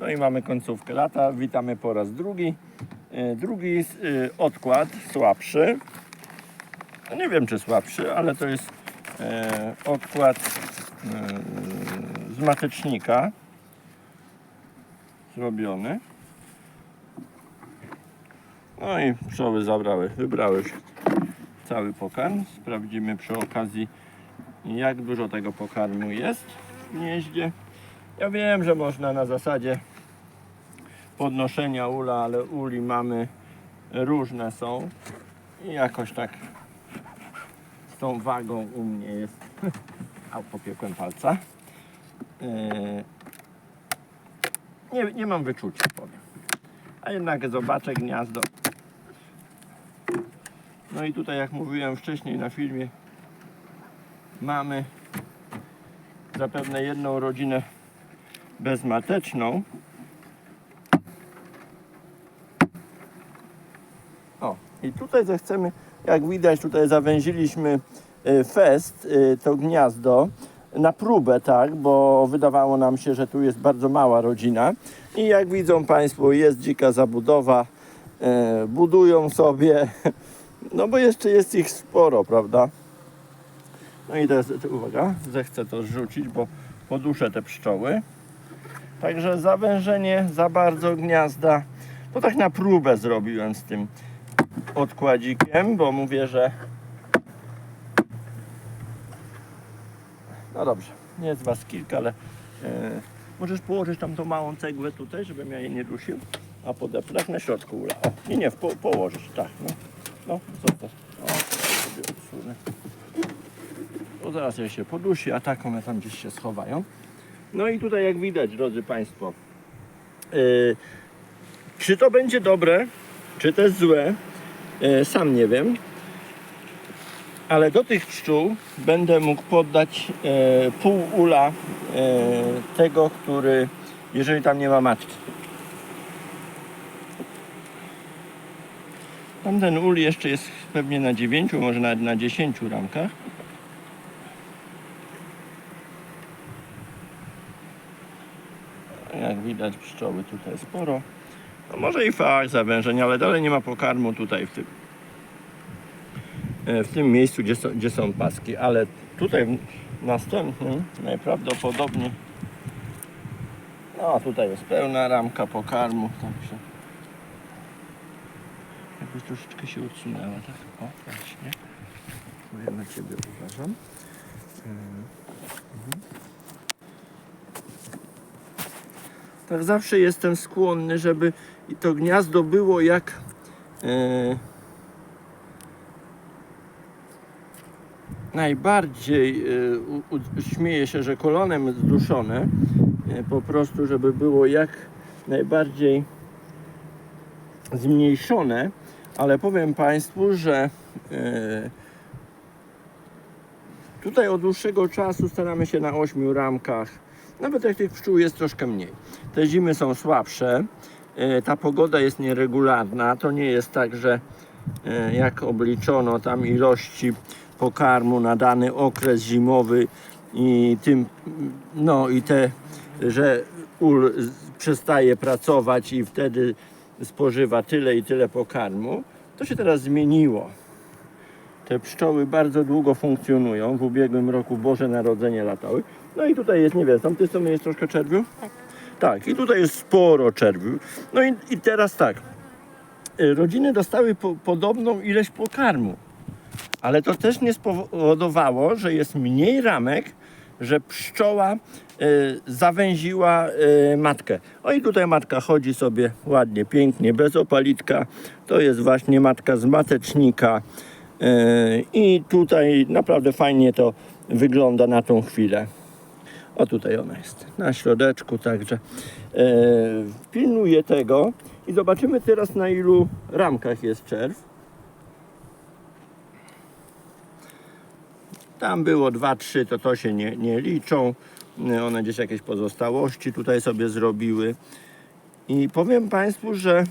No i mamy końcówkę lata. Witamy po raz drugi. E, Drugi e, odkład, słabszy. No nie wiem czy słabszy, ale to jest e, odkład z matecznika zrobiony. No i pszczoły zabrały, wybrały cały pokarm. Sprawdzimy przy okazji jak dużo tego pokarmu jest w gnieździe. Ja wiem, że można na zasadzie podnoszenia ula, ale uli mamy różne są i jakoś tak z tą wagą u mnie jest. A popiekłem palca. Yy, Nie, nie mam wyczucia, powiem. A jednak zobaczę gniazdo. No i tutaj, jak mówiłem wcześniej na filmie, mamy zapewne jedną rodzinę bezmateczną. O, i tutaj zechcemy, jak widać, tutaj zawęziliśmy y, fest, y, to gniazdo na próbę, tak, bo wydawało nam się, że tu jest bardzo mała rodzina. I jak widzą Państwo, jest dzika zabudowa, y, budują sobie, no bo jeszcze jest ich sporo, prawda? No i teraz, uwaga, zechcę to zrzucić, bo poduszę te pszczoły. Także zawężenie za bardzo gniazda, to tak na próbę zrobiłem z tym odkładzikiem, bo mówię, że no dobrze, nie jest was kilka, ale e, możesz położyć tam tą małą cegłę tutaj, żebym ja jej nie dusił, a podepnę tak na środku ula. O, nie, nie, po, położyć, tak, no, no, super. O, sobie odsunę. To zaraz je się podusi, a tak one tam gdzieś się schowają. No i tutaj jak widać, drodzy Państwo, yy, czy to będzie dobre, czy też złe, yy, sam nie wiem. Ale do tych pszczół będę mógł poddać yy, pół ula tego, który, jeżeli tam nie ma matki. Tamten ul jeszcze jest pewnie na 9, może nawet na 10 ramkach. Jak widać pszczoły tutaj sporo. No może i fakt zawężeń, ale dalej nie ma pokarmu tutaj w tym, e, w tym miejscu, gdzie są, gdzie są paski. Ale tutaj w następnym najprawdopodobniej no tutaj jest pełna ramka pokarmu, także jakbyś troszeczkę się odsunęła, tak? O, właśnie. Bo ja na Ciebie uważam. Tak zawsze jestem skłonny, żeby to gniazdo było jak e, najbardziej e, u, u, śmieję się, że kolonem zduszone e, po prostu, żeby było jak najbardziej zmniejszone, ale powiem Państwu, że e, tutaj od dłuższego czasu staramy się na ośmiu ramkach, nawet jak tych pszczół jest troszkę mniej. Te zimy są słabsze, e, ta pogoda jest nieregularna, to nie jest tak, że e, jak obliczono tam ilości pokarmu na dany okres zimowy i tym, no i te, że ul przestaje pracować i wtedy spożywa tyle i tyle pokarmu, to się teraz zmieniło. Te pszczoły bardzo długo funkcjonują. W ubiegłym roku Boże Narodzenie latały. No i tutaj jest, nie wiem, tamtej strony jest troszkę czerwiu? Tak. Tak, i tutaj jest sporo czerwiu. No i, i teraz tak. Y, Rodziny dostały po, podobną ilość pokarmu. Ale to też nie spowodowało, że jest mniej ramek, że pszczoła y, zawęziła y, matkę. O i tutaj matka chodzi sobie ładnie, pięknie, bez opalitka. To jest właśnie matka z matecznika. Y, I tutaj naprawdę fajnie to wygląda na tą chwilę. O tutaj ona jest, na środeczku, także e, pilnuję tego i zobaczymy teraz na ilu ramkach jest czerw. Tam było 2-3, to to się nie, nie liczą. E, One gdzieś jakieś pozostałości tutaj sobie zrobiły. I powiem Państwu, że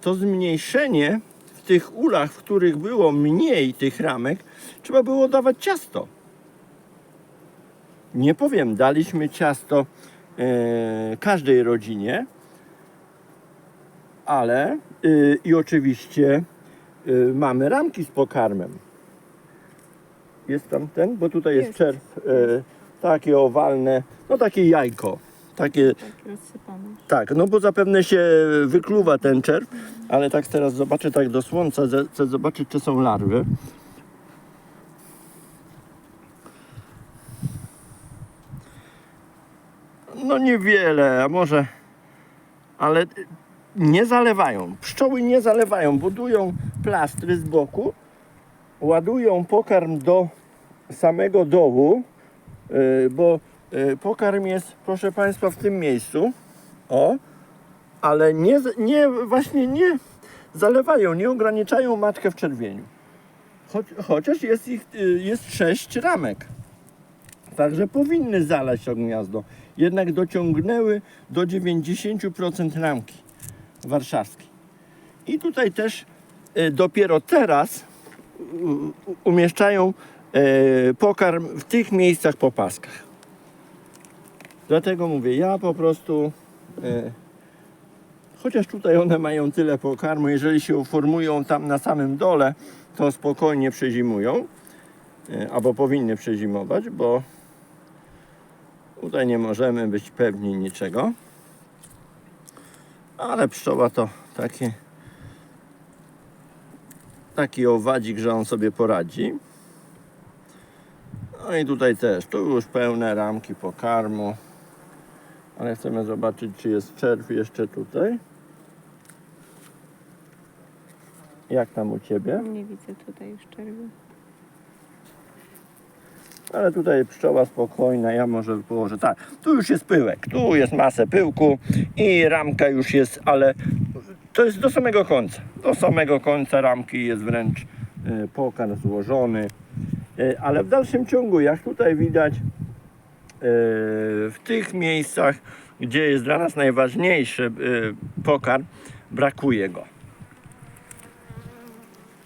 to zmniejszenie tych ulach, w których było mniej tych ramek, trzeba było dawać ciasto. Nie powiem, daliśmy ciasto e, każdej rodzinie, ale y, i oczywiście y, mamy ramki z pokarmem. Jest tam ten, bo tutaj jest, Jest. czerw, y, takie owalne, no takie jajko. Takie, Tak no bo zapewne się wykluwa ten czerw, ale tak teraz zobaczę tak do słońca, chcę zobaczyć czy są larwy. No niewiele, a może, ale nie zalewają. Pszczoły nie zalewają, budują plastry z boku, ładują pokarm do samego dołu, yy, bo pokarm jest, proszę Państwa, w tym miejscu. O, ale nie, nie właśnie nie zalewają, nie ograniczają matkę w czerwieniu. Chociaż jest ich yy, jest sześć ramek. Także powinny zalać to gniazdo. Jednak dociągnęły do 90% ramki warszawskiej. I tutaj też e, dopiero teraz umieszczają pokarm w tych miejscach po paskach. Dlatego mówię, ja po prostu, e, chociaż tutaj one mają tyle pokarmu, jeżeli się uformują tam na samym dole, to spokojnie przezimują, e, albo powinny przezimować, bo tutaj nie możemy być pewni niczego. Ale pszczoła to taki, taki owadzik, że on sobie poradzi. No i tutaj też, tu już pełne ramki pokarmu. Ale chcemy zobaczyć, czy jest czerw jeszcze tutaj. Jak tam u Ciebie? Nie widzę tutaj już czerwiu. Ale tutaj pszczoła spokojna, ja może położę. Tak, tu już jest pyłek, tu jest masę pyłku i ramka już jest, ale to jest do samego końca. Do samego końca ramki jest wręcz y, pokarm złożony. Y, Ale w dalszym ciągu, jak tutaj widać, w tych miejscach, gdzie jest dla nas najważniejszy y, pokarm, brakuje go.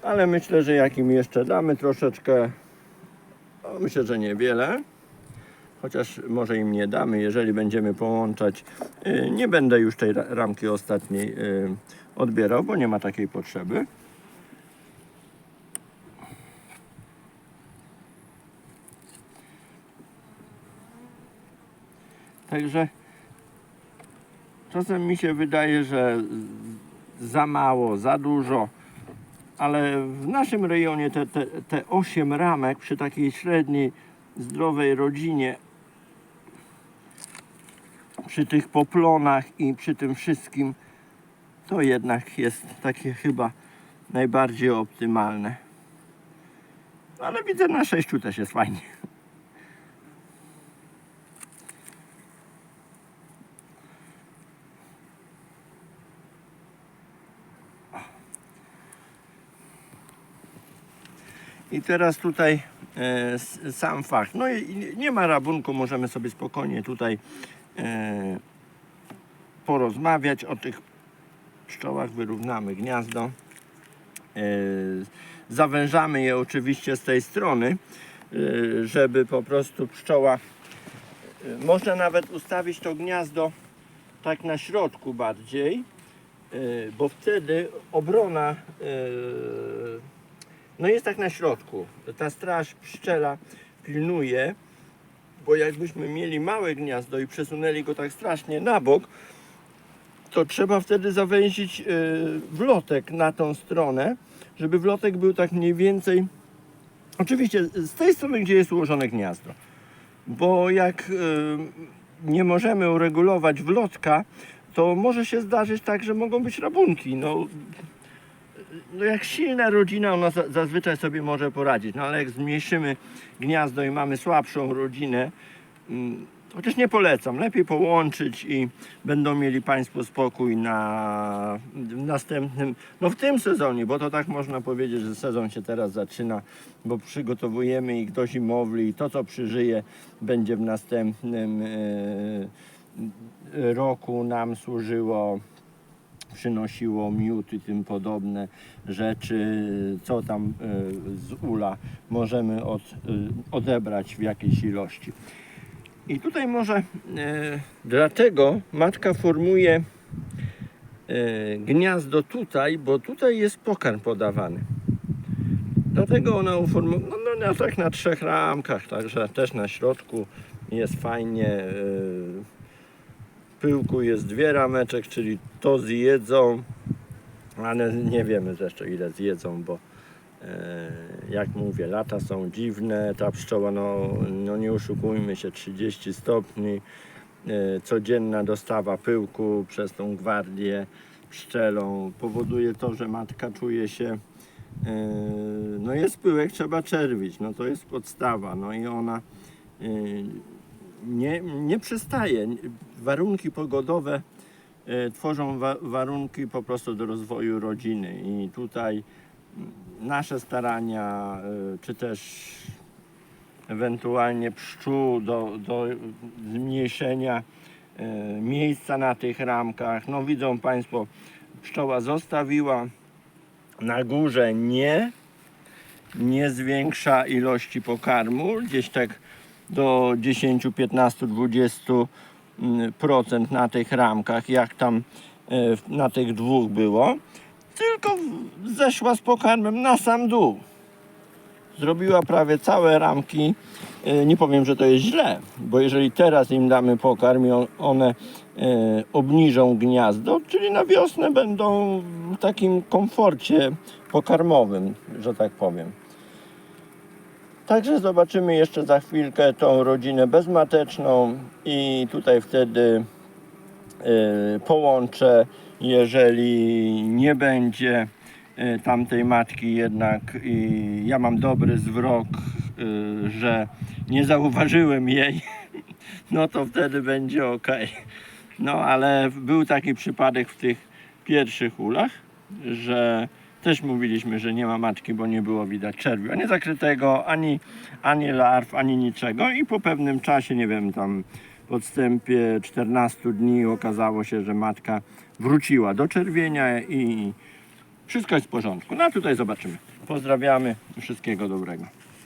Ale myślę, że jak im jeszcze damy troszeczkę no, myślę, że niewiele. Chociaż może im nie damy, jeżeli będziemy połączać. y, Nie będę już tej ra- ramki ostatniej y, odbierał, bo nie ma takiej potrzeby. Także czasem mi się wydaje, że za mało, za dużo ale w naszym rejonie te, te, te 8 ramek przy takiej średniej, zdrowej rodzinie, przy tych poplonach i przy tym wszystkim, to jednak jest takie chyba najbardziej optymalne. Ale widzę na 6 też jest fajnie. I teraz tutaj e, sam fakt. No i nie ma rabunku, możemy sobie spokojnie tutaj e, porozmawiać o tych pszczołach, wyrównamy gniazdo. E, zawężamy je oczywiście z tej strony, e, żeby po prostu pszczoła. E, można nawet ustawić to gniazdo tak na środku bardziej, e, bo wtedy obrona e, no jest tak na środku. Ta straż pszczela pilnuje, bo jakbyśmy mieli małe gniazdo i przesunęli go tak strasznie na bok, to trzeba wtedy zawęzić y, wlotek na tą stronę, żeby wlotek był tak mniej więcej, oczywiście z tej strony, gdzie jest ułożone gniazdo. Bo jak y, nie możemy uregulować wlotka, to może się zdarzyć tak, że mogą być rabunki. No, no jak silna rodzina, ona za, zazwyczaj sobie może poradzić, no ale jak zmniejszymy gniazdo i mamy słabszą rodzinę, mm, chociaż nie polecam, lepiej połączyć i będą mieli Państwo spokój na w następnym, no w tym sezonie, bo to tak można powiedzieć, że sezon się teraz zaczyna, bo przygotowujemy ich do zimowli i to co przyżyje będzie w następnym e, roku nam służyło przynosiło miód i tym podobne rzeczy, co tam e, z ula możemy od, e, odebrać w jakiejś ilości. I tutaj może e, dlatego matka formuje gniazdo tutaj, bo tutaj jest pokarm podawany. Dlatego ona uformowała, no, no na, tak na trzech ramkach, także też na środku jest fajnie. Pyłku jest dwie rameczek, czyli to zjedzą, ale nie wiemy jeszcze ile zjedzą, bo e, jak mówię, lata są dziwne, ta pszczoła, no, no nie oszukujmy się, 30 stopni, e, codzienna dostawa pyłku przez tą gwardię pszczelą powoduje to, że matka czuje się e, no jest pyłek, trzeba czerwić, no to jest podstawa, no i ona nie, nie przestaje. Warunki pogodowe e, tworzą wa- warunki po prostu do rozwoju rodziny i tutaj nasze starania, e, czy też ewentualnie pszczół do, do zmniejszenia e, miejsca na tych ramkach. No widzą Państwo, pszczoła zostawiła na górze nie, nie zwiększa ilości pokarmu, gdzieś tak do 10, 15, 20 mm, procent na tych ramkach, jak tam e, na tych dwóch było, tylko zeszła z pokarmem na sam dół. Zrobiła prawie całe ramki. E, Nie powiem, że to jest źle, bo jeżeli teraz im damy pokarm i on- one e, obniżą gniazdo, czyli na wiosnę będą w takim komforcie pokarmowym, że tak powiem. Także zobaczymy jeszcze za chwilkę tą rodzinę bezmateczną i tutaj wtedy y, połączę, jeżeli nie będzie y, tamtej matki jednak i ja mam dobry zwrok, y, że nie zauważyłem jej, no to wtedy będzie ok. No ale był taki przypadek w tych pierwszych ulach, że też mówiliśmy, że nie ma matki, bo nie było widać czerwiu, ani zakrytego, ani, ani larw, ani niczego i po pewnym czasie, nie wiem, tam w odstępie 14 dni okazało się, że matka wróciła do czerwienia i wszystko jest w porządku. No a tutaj zobaczymy. Pozdrawiamy, wszystkiego dobrego.